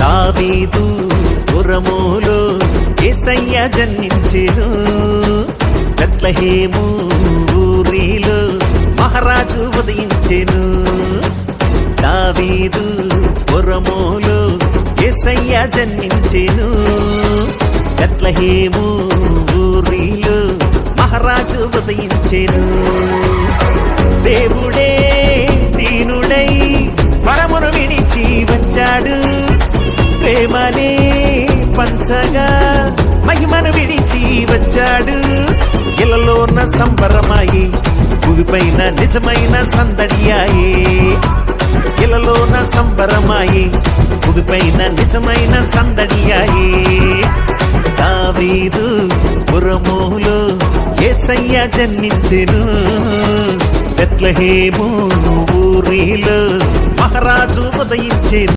దావీదు పురములో ఏసయ్య జన్మించెను. బెత్లహేము ఊరిలో మహారాజు ఉదయించెను. దావీదు పురములో ఏసయ్య జన్మించెను. బెత్లహేము ఊరిలో మహారాజు ఉదయించెను. ప్రేమనే పంచగా మహిమను విడిచి వచ్చాడు. ఇలలోన సంబరమాయి భూమిపైన నిజమైన సందడియాయే. ఇలలోన సంబరమాయి భూమిపైన నిజమైన సందడియాయే. దావీదు పురములో ఏసయ్య జన్మించెను. బెత్లహేము ఊరిలో మహారాజు ఉదయించెను.